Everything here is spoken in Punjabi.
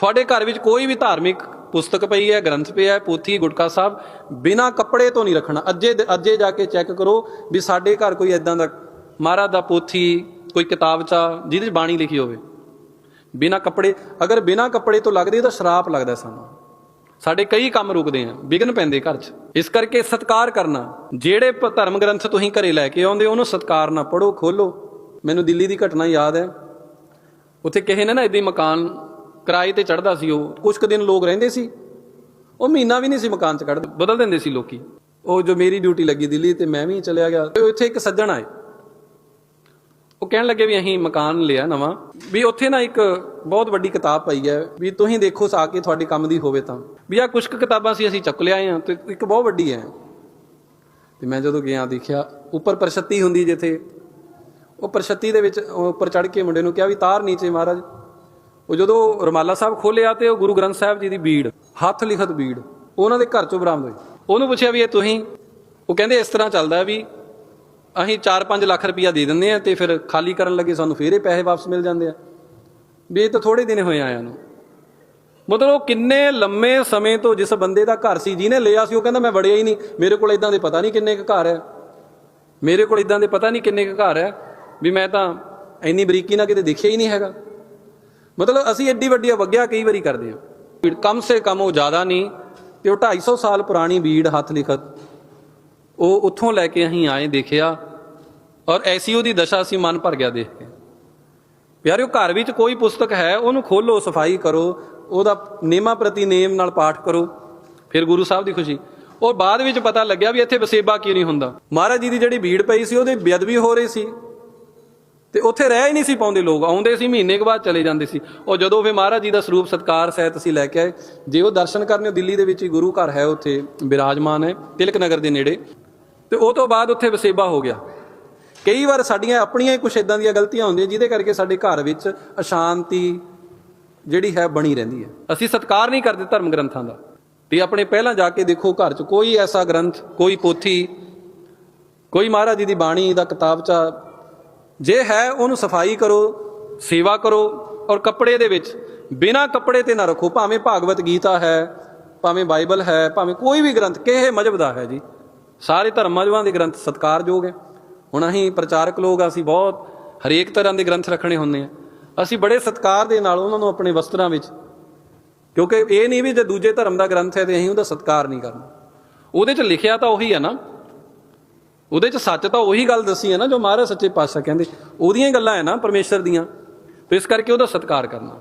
ਤੁਹਾਡੇ ਘਰ ਵਿੱਚ ਕੋਈ ਵੀ ਧਾਰਮਿਕ ਪੁਸਤਕ ਪਈ ਹੈ, ਗ੍ਰੰਥ ਪਿਆ ਹੈ, ਪੋਥੀ, ਗੁਟਕਾ ਸਾਹਿਬ, ਬਿਨਾ ਕੱਪੜੇ ਤੋਂ ਨਹੀਂ ਰੱਖਣਾ। ਅੱਜੇ ਅੱਜੇ ਜਾ ਕੇ ਚੈੱਕ ਕਰੋ ਵੀ ਸਾਡੇ ਘਰ ਕੋਈ ਐਦਾਂ ਦਾ ਮਹਾਰਾਜ ਦਾ ਪੋਥੀ, ਕੋਈ ਕਿਤਾਬਚਾ ਜਿਹਦੇ 'ਚ ਬਾਣੀ ਲਿਖੀ ਹੋਵੇ। ਬਿਨਾ ਕੱਪੜੇ, ਅਗਰ ਬਿਨਾ ਕੱਪੜੇ ਤੋਂ ਲੱਗਦੇ ਤਾਂ ਸ਼ਰਾਪ ਲੱਗਦਾ ਸਾਨੂੰ। ਸਾਡੇ ਕਈ ਕੰਮ ਰੁਕਦੇ ਆ ਵਿਗਨ ਪੈਂਦੇ ਘਰ 'ਚ। ਇਸ ਕਰਕੇ ਸਤਕਾਰ ਕਰਨਾ, ਜਿਹੜੇ ਪ- ਧਰਮ ਗ੍ਰੰਥ ਤੁਸੀਂ ਘਰੇ ਲੈ ਕੇ ਆਉਂਦੇ ਉਹਨੂੰ ਸਤਕਾਰ ਨਾਲ ਪੜੋ ਖੋਲੋ। ਮੈਨੂੰ ਦਿੱਲੀ ਦੀ ਘਟਨਾ ਯਾਦ ਹੈ। ਉੱਥੇ ਕਿਸੇ ਨੇ ਨਾ ਇਦਾਂ ਮਕਾਨ ਕਿਰਾਏ ਤੇ ਚੜਦਾ ਸੀ ਉਹ ਕੁਝ ਕੁ ਦਿਨ ਲੋਕ ਰਹਿੰਦੇ ਸੀ। ਉਹ ਮਹੀਨਾ ਵੀ ਨਹੀਂ ਸੀ ਮਕਾਨ ਚ ਕੱਢਦੇ ਬਦਲ ਦਿੰਦੇ ਸੀ ਲੋਕੀ। ਉਹ ਜੋ ਮੇਰੀ ਡਿਊਟੀ ਲੱਗੀ ਦਿੱਲੀ ਤੇ ਮੈਂ ਵੀ ਚਲਿਆ ਗਿਆ। ਤੇ ਉੱਥੇ ਇੱਕ ਸੱਜਣ ਆਏ। ਉਹ ਕਹਿਣ ਲੱਗੇ ਵੀ ਅਸੀਂ ਮਕਾਨ ਲਿਆ ਨਵਾਂ। ਵੀ ਉੱਥੇ ਨਾ ਇੱਕ ਬਹੁਤ ਵੱਡੀ ਕਿਤਾਬ ਪਈ ਹੈ ਵੀ ਤੁਸੀਂ ਦੇਖੋ ਸਾ ਕੇ ਤੁਹਾਡੇ ਕੰਮ ਦੀ ਹੋਵੇ ਤਾਂ। ਵੀ ਆ ਕੁਝ ਕੁ ਕਿਤਾਬਾਂ ਸੀ ਅਸੀਂ ਚੱਕ ਲਿਆਏ ਆ ਤੇ ਇੱਕ ਬਹੁਤ ਵੱਡੀ ਹੈ। ਤੇ ਮੈਂ ਜਦੋਂ ਗਿਆ ਦੇਖਿਆ, ਉੱਪਰ ਪ੍ਰਸ਼ਤੀ ਹੁੰਦੀ ਜਿੱਥੇ। ਉਹ ਪ੍ਰਸ਼ਤੀ ਦੇ ਵਿੱਚ ਉਹ ਉੱਪਰ ਚੜ ਕੇ ਮੁੰਡੇ ਨੂੰ ਕਿਹਾ ਵੀ ਤਾਰ ਨੀਚੇ ਮਹਾਰਾਜ। ਉਹ ਜਦੋਂ ਰਮਾਲਾ ਸਾਹਿਬ ਖੋਲਿਆ ਤੇ ਉਹ ਗੁਰੂ ਗ੍ਰੰਥ ਸਾਹਿਬ ਜੀ ਦੀ ਬੀੜ, ਹੱਥ ਲਿਖਤ ਬੀੜ, ਉਹਨਾਂ ਦੇ ਘਰ ਚੋਂ ਬਰਾਮਦ ਹੋਈ। ਉਹਨੂੰ ਪੁੱਛਿਆ ਵੀ ਇਹ ਤੁਸੀਂ? ਉਹ ਕਹਿੰਦੇ ਇਸ ਤਰ੍ਹਾਂ ਚੱਲਦਾ ਵੀ ਅਸੀਂ 4-5 ਲੱਖ ਰੁਪਇਆ ਦੇ ਦਿੰਦੇ ਆ ਤੇ ਫਿਰ ਖਾਲੀ ਕਰਨ ਲੱਗੇ ਸਾਨੂੰ ਫੇਰ ਇਹ ਪੈਸੇ ਵਾਪਸ ਮਿਲ ਜਾਂਦੇ ਆ। ਵੀ ਇਹ ਤਾਂ ਥੋੜੇ ਦਿਨ ਹੋਏ ਆਇਆ ਨੂੰ। ਮਤਲਬ ਉਹ ਕਿੰਨੇ ਲੰਮੇ ਸਮੇਂ ਤੋਂ ਜਿਸ ਬੰਦੇ ਦਾ ਘਰ ਸੀ, ਜਿਹਨੇ ਲਿਆ ਸੀ, ਉਹ ਕਹਿੰਦਾ ਮੈਂ ਵੜਿਆ ਹੀ ਨਹੀਂ। ਮੇਰੇ ਕੋਲ ਇਦਾਂ ਦੇ ਪਤਾ ਨਹੀਂ ਕਿੰਨੇ ਕੁ ਘਰ ਹੈ ਮੇਰੇ ਕੋਲ ਇਦਾਂ ਦੇ ਪਤਾ ਨਹੀਂ ਕਿੰਨੇ ਕੁ ਘਰ ਹੈ ਵੀ ਮੈਂ ਤਾਂ ਇੰਨੀ ਬਰੀਕੀ ਨਾਲ ਕਿਤੇ ਦੇਖਿਆ ਹੀ ਨਹੀਂ ਹੈਗਾ। ਮਤਲਬ ਅਸੀਂ ਐਡੀ ਵੱਡੀ ਅਵਗਿਆ ਕਈ ਵਾਰੀ ਕਰਦੇ ਹਾਂ। ਕਮ ਸੇ ਕਮ ਉਹ ਜ਼ਿਆਦਾ ਨਹੀਂ, ਤੇ ਉਹ 250 ਸਾਲ ਪੁਰਾਣੀ ਬੀੜ ਹੱਥ ਲਿਖਤ, ਉਹ ਉੱਥੋਂ ਲੈ ਕੇ ਅਸੀਂ ਆਏ ਦੇਖਿਆ, ਔਰ ਐਸੀ ਉਹਦੀ ਦਸ਼ਾ ਸੀ ਮਨ ਭਰ ਗਿਆ ਦੇਖ ਕੇ। ਪਿਆਰਿਓ, ਘਰ ਵਿੱਚ ਕੋਈ ਪੁਸਤਕ ਹੈ, ਉਹਨੂੰ ਖੋਲੋ, ਸਫ਼ਾਈ ਕਰੋ, ਉਹਦਾ ਨੇਮਾਂ ਪ੍ਰਤੀ ਨੇਮ ਨਾਲ ਪਾਠ ਕਰੋ, ਫਿਰ ਗੁਰੂ ਸਾਹਿਬ ਦੀ ਖੁਸ਼ੀ। ਉਹ ਬਾਅਦ ਵਿੱਚ ਪਤਾ ਲੱਗਿਆ ਵੀ ਇੱਥੇ ਵਸੇਬਾ ਕਿਉਂ ਨਹੀਂ ਹੁੰਦਾ। ਮਹਾਰਾਜ ਜੀ ਦੀ ਜਿਹੜੀ ਭੀੜ ਪਈ ਸੀ, ਉਹਦੇ ਬੇਅਦਬੀ ਹੋ ਰਹੀ ਸੀ। ਉੱਥੇ ਰਹਿ ਹੀ ਨਹੀਂ ਸੀ ਪਾਉਂਦੇ ਲੋਕ, ਆਉਂਦੇ ਸੀ, ਮਹੀਨੇ ਕੁ ਬਾਅਦ ਚਲੇ ਜਾਂਦੇ ਸੀ। ਉਹ ਜਦੋਂ ਫਿਰ ਮਹਾਰਾਜ ਜੀ ਦਾ ਸਰੂਪ ਸਤਕਾਰ ਸਹਿਤ ਅਸੀਂ ਲੈ ਕੇ ਆਏ, ਜੇ ਉਹ ਦਰਸ਼ਨ ਕਰਨੇ ਹੋ ਦਿੱਲੀ ਦੇ ਵਿੱਚ ਹੀ ਗੁਰੂ ਘਰ ਹੈ, ਉੱਥੇ ਬਿਰਾਜਮਾਨ ਹੈ, ਤਿਲਕ ਨਗਰ ਦੇ ਨੇੜੇ। ਤੇ ਉਹ ਤੋਂ ਬਾਅਦ ਉੱਥੇ ਵਸੇਬਾ ਹੋ ਗਿਆ। ਕਈ ਵਾਰ ਸਾਡੀਆਂ ਆਪਣੀਆਂ ਹੀ ਕੁਝ ਇਦਾਂ ਦੀਆਂ ਗਲਤੀਆਂ ਹੁੰਦੀਆਂ, ਜਿਹਦੇ ਕਰਕੇ ਸਾਡੇ ਘਰ ਵਿੱਚ ਅਸ਼ਾਂਤੀ ਜਿਹੜੀ ਹੈ, ਬਣੀ ਰਹਿੰਦੀ ਹੈ। ਅਸੀਂ ਸਤਕਾਰ ਨਹੀਂ ਕਰਦੇ ਧਰਮ ਗ੍ਰੰਥਾਂ ਦਾ। ਤੇ ਆਪਣੇ ਪਹਿਲਾਂ ਜਾ ਕੇ ਦੇਖੋ, ਘਰ 'ਚ ਕੋਈ ਐਸਾ ਗ੍ਰੰਥ, ਕੋਈ ਪੋਥੀ, ਕੋਈ ਮਹਾਰਾਜ ਜੀ ਦੀ ਬਾਣੀ ਦਾ ਕਿਤਾਬਚਾ ਜੇ ਹੈ ਉਹਨੂੰ ਸਫ਼ਾਈ ਕਰੋ, ਸੇਵਾ ਕਰੋ ਔਰ ਕੱਪੜੇ ਦੇ ਵਿੱਚ, ਬਿਨਾ ਕੱਪੜੇ ਤੇ ਨਾ ਰੱਖੋ, ਭਾਵੇਂ ਭਾਗਵਤ ਗੀਤਾ ਹੈ, ਭਾਵੇਂ ਬਾਈਬਲ ਹੈ, ਭਾਵੇਂ ਕੋਈ ਵੀ ਗ੍ਰੰਥ ਕਿਸੇ ਮਜਬ ਦਾ ਹੈ ਜੀ, ਸਾਰੇ ਧਰਮਾਂ ਦੇ ਗ੍ਰੰਥ ਸਤਿਕਾਰਯੋਗ ਹੈ। ਹੁਣ ਅਸੀਂ ਪ੍ਰਚਾਰਕ ਲੋਕ ਅਸੀਂ ਬਹੁਤ ਹਰੇਕ ਤਰ੍ਹਾਂ ਦੇ ਗ੍ਰੰਥ ਰੱਖਣੇ ਹੁੰਦੇ ਆ। ਅਸੀਂ ਬੜੇ ਸਤਿਕਾਰ ਦੇ ਨਾਲ ਉਹਨਾਂ ਨੂੰ ਆਪਣੇ ਵਸਤਰਾਂ ਵਿੱਚ, ਕਿਉਂਕਿ ਇਹ ਨਹੀਂ ਵੀ ਜੇ ਦੂਜੇ ਧਰਮ ਦਾ ਗ੍ਰੰਥ ਹੈ ਤੇ ਅਸੀਂ ਉਹਦਾ ਸਤਿਕਾਰ ਨਹੀਂ ਕਰਨਾ। ਉਹਦੇ 'ਚ ਲਿਖਿਆ ਤਾਂ ਉਹੀ ਹੈ ਨਾ ਉਹਦੇ 'ਚ ਸੱਚ ਤਾਂ ਉਹੀ ਗੱਲ ਦੱਸੀ ਹੈ ਨਾ ਜੋ ਮਹਾਰਾਜ ਸੱਚੇ ਪਾਤਸ਼ਾਹ ਕਹਿੰਦੇ, ਉਹਦੀਆਂ ਹੀ ਗੱਲਾਂ ਹੈ ਨਾ ਪਰਮੇਸ਼ਰ ਦੀਆਂ। ਤੇ ਇਸ ਕਰਕੇ ਉਹਦਾ ਸਤਿਕਾਰ ਕਰਨਾ।